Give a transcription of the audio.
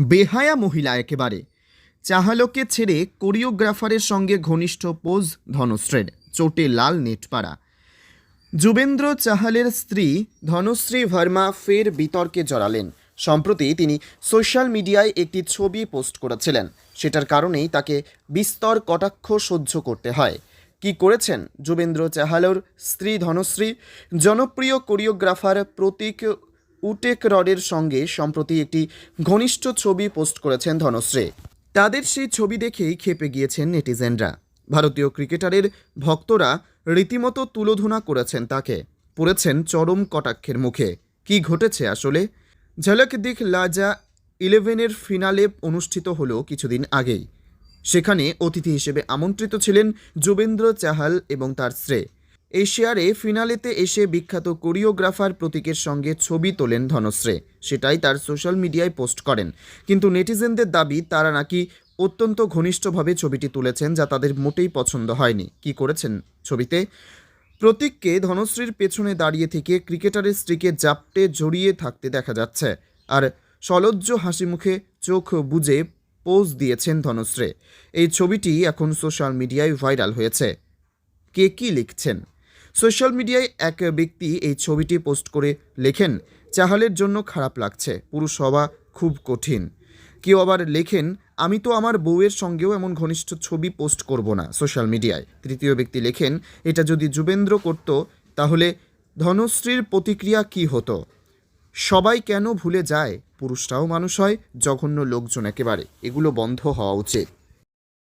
বেহায়া মহিলা একেবারে। চাহালোকে ছেড়ে কোরিওগ্রাফারের সঙ্গে ঘনিষ্ঠ পোজ ধনশ্রীর, চোটে লাল নেটপাড়া। যুবেন্দ্র চাহালের স্ত্রী ধনশ্রী ভার্মা ফের বিতর্কে জড়ালেন। সম্প্রতি তিনি সোশ্যাল মিডিয়ায় একটি ছবি পোস্ট করেছিলেন। সেটার কারণেই তাকে বিস্তর কটাক্ষ সহ্য করতে হয়। কি করেছেন যুবেন্দ্র চাহালোর স্ত্রী ধনশ্রী? জনপ্রিয় কোরিওগ্রাফার প্রতীক উটেক রডের সঙ্গে সম্প্রতি একটি ঘনিষ্ঠ ছবি পোস্ট করেছেন ধনশ্রী। তাদের সেই ছবি দেখেই খেপে গিয়েছেন নেটিজেনরা। ভারতীয় ক্রিকেটারের ভক্তরা রীতিমতো তুলোধনা করেছেন তাকে। পড়েছেন চরম কটাক্ষের মুখে। কি ঘটেছে আসলে? ঝলক দিক লাজা ইলেভেনের ফিনালে অনুষ্ঠিত হলো কিছুদিন আগেই। সেখানে অতিথি হিসেবে আমন্ত্রিত ছিলেন যুবেন্দ্র চাহাল এবং তার স্ত্রী। এশিয়ারে ফিনালেতে এসে বিখ্যাত কোরিওগ্রাফার প্রতীকের সঙ্গে ছবি তোলেন ধনশ্রী। সেটাই তার সোশ্যাল মিডিয়ায় পোস্ট করেন। কিন্তু নেটিজেনদের দাবি, তারা নাকি অত্যন্ত ঘনিষ্ঠভাবে ছবিটি তুলেছেন যা তাদের মোটেই পছন্দ হয়নি। কি করেছেন ছবিতে? প্রতীককে ধনশ্রীর পেছনে দাঁড়িয়ে থেকে ক্রিকেটারের স্ত্রীকে জাপটে জড়িয়ে থাকতে দেখা যাচ্ছে। আর সলজ্জ হাসি মুখে চোখ বুজে পোজ দিয়েছেন ধনশ্রী। এই ছবিটি এখন সোশ্যাল মিডিয়ায় ভাইরাল হয়েছে। কে কী লিখছেন? সোশ্যাল মিডিয়ায় এক ব্যক্তি এই ছবিটি পোস্ট করে লেখেন, চাহালের জন্য খারাপ লাগছে, পুরুষ হওয়া খুব কঠিন। কেউ আবার লেখেন, আমি তো আমার বউয়ের সঙ্গেও এমন ঘনিষ্ঠ ছবি পোস্ট করব না সোশ্যাল মিডিয়ায়। তৃতীয় ব্যক্তি লেখেন, এটা যদি যুবেন্দ্র করত, তাহলে ধনশ্রীর প্রতিক্রিয়া কি হতো? সবাই কেন ভুলে যায়? পুরুষরাও মানুষ হয়, জঘন্য লোকজন একেবারে। এগুলো বন্ধ হওয়া উচিত।